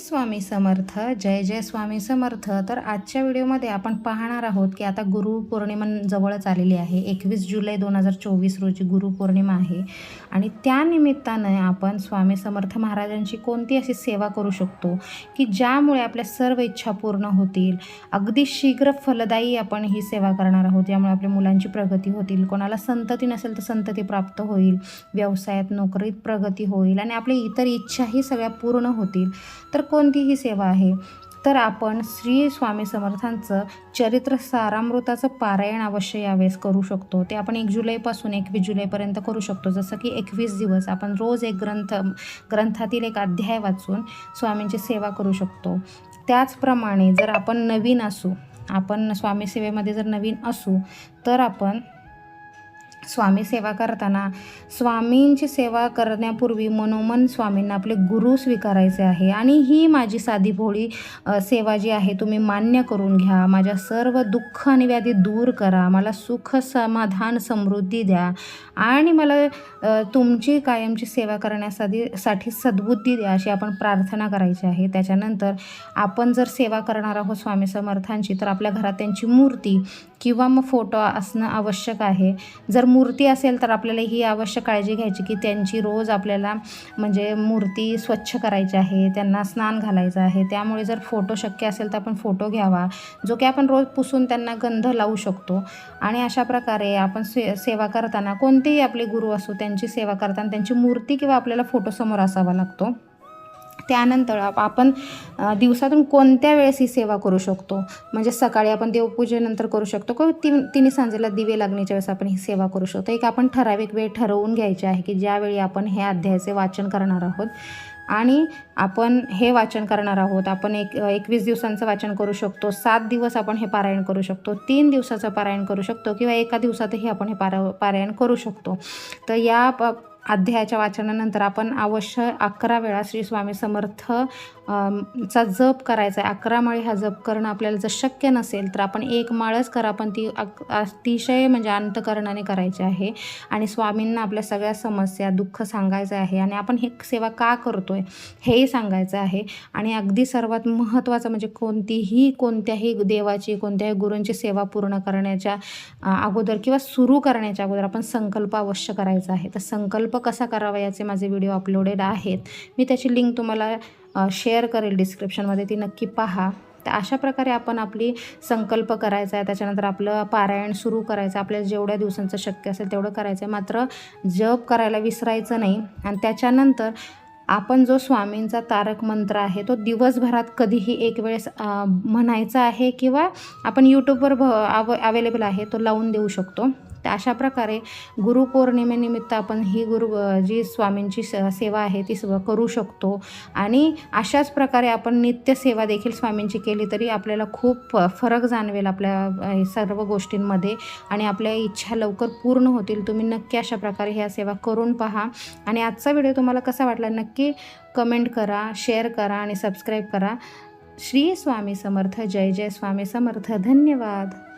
स्वामी समर्थ जय जय स्वामी समर्थ. तर आजच्या व्हिडिओमध्ये आपण पाहणार आहोत की आता गुरुपौर्णिमा जवळच आलेली आहे. एकवीस जुलै दोन हजार चोवीस रोजी गुरुपौर्णिमा आहे. आणि त्यानिमित्तानं आपण स्वामी समर्थ महाराजांची कोणती अशी सेवा करू शकतो की ज्यामुळे आपल्या सर्व इच्छा पूर्ण होतील? अगदी शीघ्र फलदायी आपण ही सेवा करणार आहोत. यामुळे आपल्या मुलांची प्रगती होतील. कोणाला संतती नसेल तर संतती प्राप्त होईल. व्यवसायात नोकरीत प्रगती होईल. आणि आपल्या इतर इच्छाही सगळ्या पूर्ण होतील. तर कोणतीही सेवा आहे तर आपण श्री स्वामी समर्थांचं चरित्र सारामृताचं पारायण अवश्य यावेळेस करू शकतो. ते आपण एक जुलैपासून एकवीस जुलैपर्यंत करू शकतो. जसं की एकवीस दिवस आपण रोज एक ग्रंथ ग्रंथातील एक अध्याय वाचून स्वामींची सेवा करू शकतो. त्याचप्रमाणे जर आपण नवीन असू आपण स्वामी सेवेमध्ये जर नवीन असू तर आपण स्वामी सेवा करताना स्वामींची सेवा करण्यापूर्वी मनोमन स्वामींना आपले गुरु स्वीकारायचे आहे. आणि ही माझी साधी भोळी सेवा जी आहे तुम्ही मान्य करून घ्या. माझ्या सर्व दुःख आणि व्याधी दूर करा. मला सुख समाधान समृद्धी द्या. आणि मला तुमची कायमची सेवा करण्यासाठी साठी सद्बुद्धी द्या अशी आपण प्रार्थना करायची आहे. त्याच्यानंतर आपण जर सेवा करणार आहोत स्वामी समर्थांची तर आपल्या घरात त्यांची मूर्ती किंवा मग फोटो असणं आवश्यक आहे. जर मूर्ती मूर्ती असेल तर आपल्याला ही आवश्यक काळजी घ्यायची की त्यांची रोज आपल्याला म्हणजे मूर्ती स्वच्छ करायची आहे त्यांना स्नान घालायचं आहे. त्यामुळे जर फोटो शक्य असेल तर आपण फोटो घ्यावा जो की आपण रोज पुसून त्यांना गंध लावू शकतो. आणि अशा प्रकारे आपण से सेवा करताना कोणतेही आपले गुरु असो त्यांची सेवा करताना त्यांची मूर्ती किंवा आपल्याला फोटो समोर असावा लागतो. त्यानंतर आपण दिवसातून कोणत्या वेळेस ही सेवा करू शकतो? म्हणजे सकाळी आपण देवपूजेनंतर करू शकतो किंवा ती तिन्ही सांजेला दिवे लागण्याच्या वेळेस आपण ही सेवा करू शकतो? एक आपण ठराविक वेळ ठरवून घ्यायची आहे की ज्यावेळी आपण हे अध्यायाचे वाचन करणार आहोत आणि आपण हे वाचन करणार आहोत. आपण एक एकवीस दिवसांचं वाचन करू शकतो. सात दिवस आपण हे पारायण करू शकतो. तीन दिवसाचं पारायण करू शकतो किंवा एका दिवसातही आपण हे पारा पारायण करू शकतो. तर या प अध्यायाच्या वाचनानंतर आपण अवश्य अकरा वेळा श्री स्वामी समर्थ चा जप करायचा आहे. अकरा माळी हा जप करणं आपल्याला जर शक्य नसेल तर आपण एक माळच करा पण ती अतिशय म्हणजे अंतकरणाने करायची आहे. आणि स्वामींना आपल्या सगळ्या समस्या दुःख सांगायचं आहे आणि आपण हे सेवा का करतो आहे हेही सांगायचं आहे. आणि अगदी सर्वात महत्त्वाचं म्हणजे कोणतीही कोणत्याही देवाची कोणत्याही गुरूंची सेवा पूर्ण करण्याच्या अगोदर किंवा सुरू करण्याच्या अगोदर आपण संकल्प अवश्य करायचा आहे. तर संकल्प कसा करावा याचे माझे व्हिडिओ अपलोडेड आहेत. मी त्याची लिंक तुम्हाला शेअर करेल डिस्क्रिप्शनमध्ये ती नक्की पहा. तर अशा प्रकारे आपण आपली संकल्प करायचा आहे. त्याच्यानंतर आपलं पारायण सुरू करायचं आपल्याला जेवढ्या दिवसांचं शक्य असेल तेवढं करायचं आहे. मात्र जप करायला विसरायचं नाही. आणि त्याच्यानंतर आपण जो स्वामींचा तारक मंत्र आहे तो दिवसभरात कधीही एक वेळेस म्हणायचा आहे किंवा आपण यूट्यूबवर भ अव अवेलेबल आहे तो लावून देऊ शकतो. तर अशा प्रकारे गुरुपौर्णिमेनिमित्त आपण ही गुरु जी स्वामींची स सेवा आहे ती स करू शकतो. आणि अशाच प्रकारे आपण नित्य सेवा देखील स्वामींची केली तरी आपल्याला खूप फ- फरक जाणवेल आपल्या सर्व गोष्टींमध्ये आणि आपल्या इच्छा लवकर पूर्ण होतील. तुम्ही नक्की अशा प्रकारे ह्या सेवा करून पहा. आणि आजचा व्हिडिओ तुम्हाला कसा वाटला नक्की कमेंट करा शेअर करा आणि सबस्क्राईब करा. श्री स्वामी समर्थ. जय जय स्वामी समर्थ. धन्यवाद.